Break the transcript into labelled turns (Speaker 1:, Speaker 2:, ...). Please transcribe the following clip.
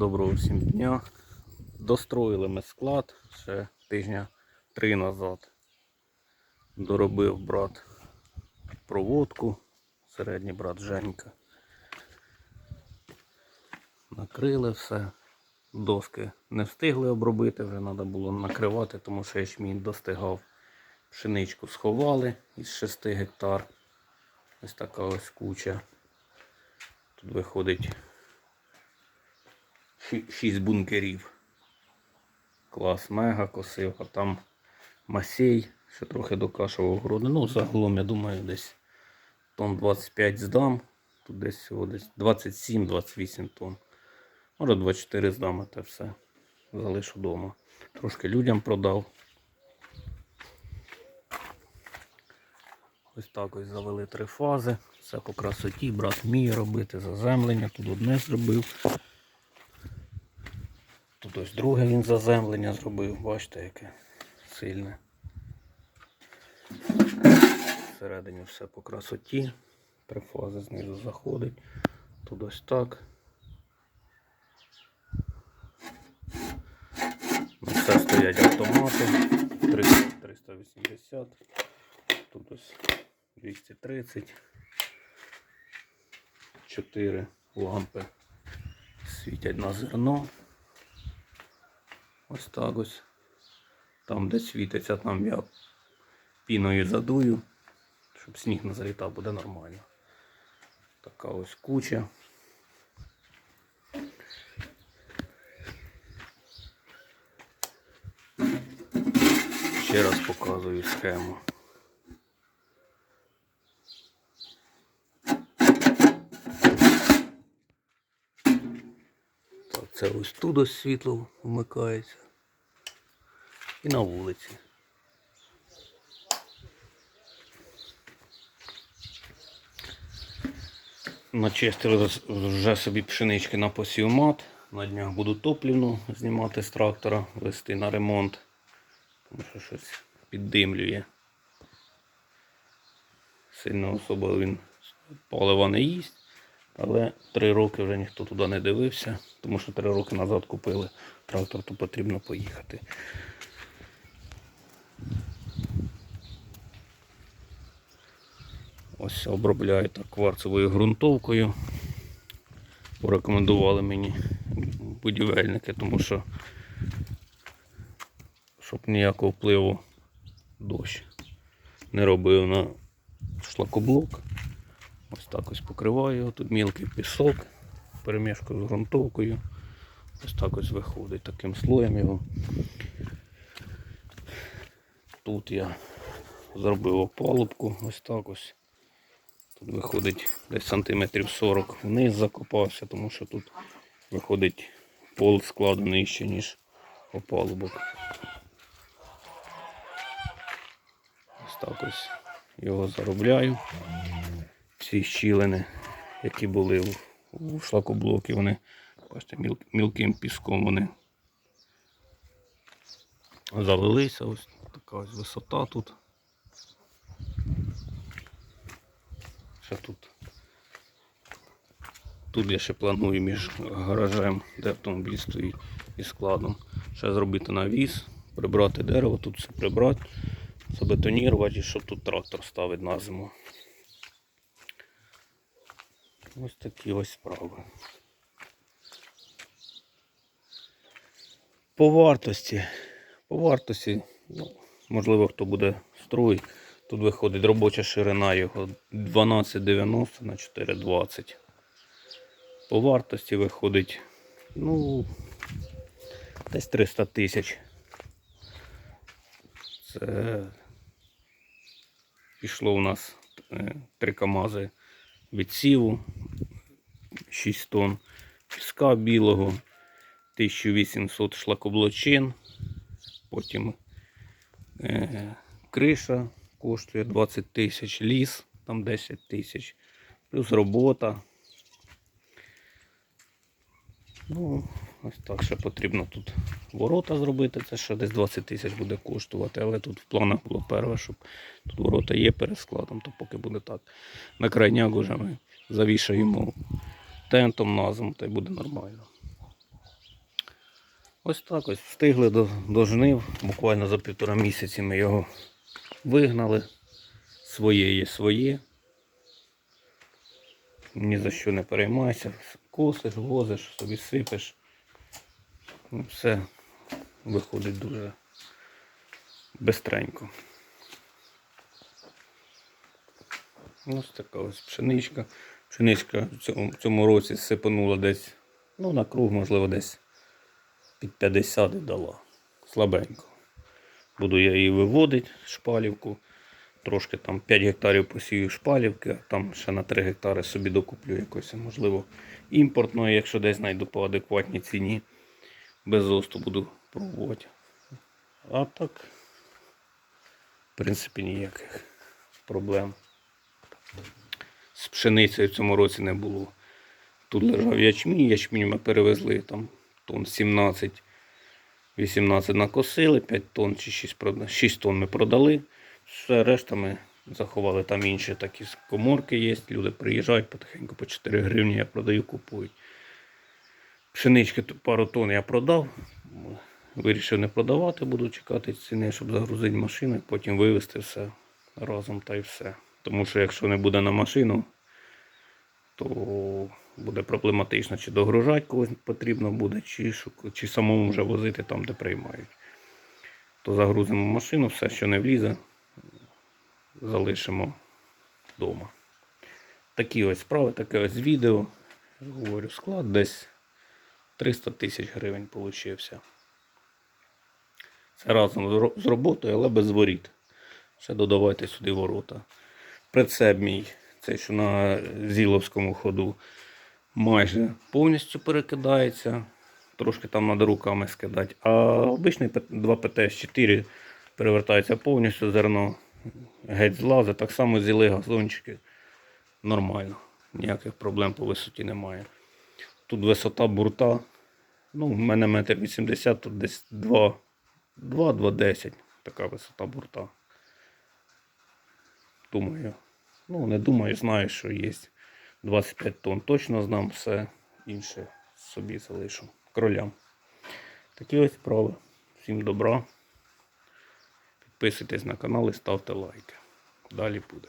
Speaker 1: Доброго всім дня. Достроїли ми склад ще тижня три назад. Доробив брат проводку, середній брат Женька. Накрили все. Доски не встигли обробити, вже треба було накривати, тому що ячмінь достигав. Пшеничку сховали із 6 гектар. Ось така ось куча. Тут виходить 6 бункерів. Клас мега косив, а там масей, ще трохи докашував городи. Ну, загалом, я думаю, десь тонн 25 здам. Тут десь десь 27-28 тонн. Може 24 здам, те все. Залишу вдома. Трошки людям продав. Ось так ось завели три фази. Все по красоті. Брат вміє робити заземлення. Тут одне зробив. Тут ось друге він заземлення зробив. Бачите, яке сильне. Всередині все по красоті. Три знизу заходить. Тут ось так. На все стоять автомати. 300, 380. Тут ось 230. 4 лампи світять на зерно. Ось так ось. Там, де світиться, там я піною задую, щоб сніг не залітав, буде нормально. Така ось куча. Ще раз показую схему. Це ось тут ось світло вмикається. І на вулиці. Начистили вже собі пшенички на посівмат. На днях буду топлівну знімати з трактора, вести на ремонт. Тому що щось піддимлює. Сильно особо він палива не їсть. Але три роки вже ніхто туди не дивився, тому що три роки назад купили трактор, то потрібно поїхати. Ось обробляю так кварцевою ґрунтовкою. Порекомендували мені будівельники, тому що щоб ніякого впливу дощ не робив на шлакоблок. Ось так ось покриваю його. Тут мілкий пісок, перемішкою з ґрунтовкою. Ось так ось виходить таким слоєм його. Тут я зробив опалубку, ось так ось. Тут виходить десь сантиметрів 40 вниз закопався, тому що тут виходить пол складу нижче, ніж опалубок. Ось так ось його заробляю. Всі щілини, які були у, шлакоблокі, вони бачите, міл, мілким піском вони залилися. Ось така ось висота тут. Ще тут. Тут я ще планую між гаражем, де автомобіль стоїть, і складом. Ще зробити навіс, прибрати дерево, тут все прибрати, забетонірувати, щоб тут трактор ставить на зиму. Ось такі ось справи. По вартості. По вартості, ну, можливо, хто буде строїть. Тут виходить робоча ширина його 12,90 на 4,20. По вартості виходить, ну, десь 300 тисяч. Це пішло у нас 3 КАМАЗи відсіву, 6 тонн піска білого, 1800 шлакоблочин, потім е, криша коштує 20 тисяч, ліс там 10 тисяч, плюс робота. Ну, ось так ще потрібно тут ворота зробити, це ще десь 20 тисяч буде коштувати, але тут в планах було перше, щоб тут ворота є перед складом, то поки буде так. На крайняк вже ми завішаємо тентом на зиму, та й буде нормально. Ось так ось встигли до, до жнив. Буквально за півтора місяці ми його вигнали. Своє є своє. Ні за що не переймайся. Косиш, возиш, собі сипеш. Ну, все виходить дуже бистренько. Ось така ось пшеничка. Пшеничка в цьому, в цьому році сипанула десь, ну, на круг, можливо, десь під 50 і дала. Слабенько. Буду я її виводити, шпалівку. Трошки там 5 гектарів посію шпалівки, а там ще на 3 гектари собі докуплю якось, можливо, імпортної, якщо десь знайду по адекватній ціні. Без зосту буду пробувати. А так, в принципі, ніяких проблем. З пшеницею в цьому році не було. Тут лежав ячмінь, ячмінь ми перевезли там тонн 17, 18 накосили, 5 тонн чи 6, 6 тонн ми продали. Все решта ми заховали. Там інші такі коморки є. Люди приїжджають потихеньку по 4 гривні, я продаю, купують. Пшенички пару тонн я продав. Вирішив не продавати, буду чекати ціни, щоб загрузити машину потім вивезти все разом та й все. Тому що якщо не буде на машину, то буде проблематично, чи догружати когось потрібно буде, чи, чи самому вже возити там, де приймають. То загрузимо машину, все, що не влізе, залишимо вдома. Такі ось справи, таке ось відео. Говорю, склад десь 300 тисяч гривень получився. Це разом з роботою, але без воріт. Ще додавайте сюди ворота. Прицеп мій, цей, що на Зіловському ходу, майже повністю перекидається. Трошки там треба руками скидати. А обичний 2 ПТС-4 перевертається повністю зерно. Геть злазить. Так само зіли газончики. Нормально. Ніяких проблем по висоті немає. Тут висота бурта. Ну, в мене метр 80, тут десь 2, 2, 2,10. Така висота борта. Думаю. Ну, не думаю, знаю, що є 25 тонн. Точно знам все інше собі залишу. Кролям. Такі ось справи. Всім добра. Підписуйтесь на канал і ставте лайки. Далі буде.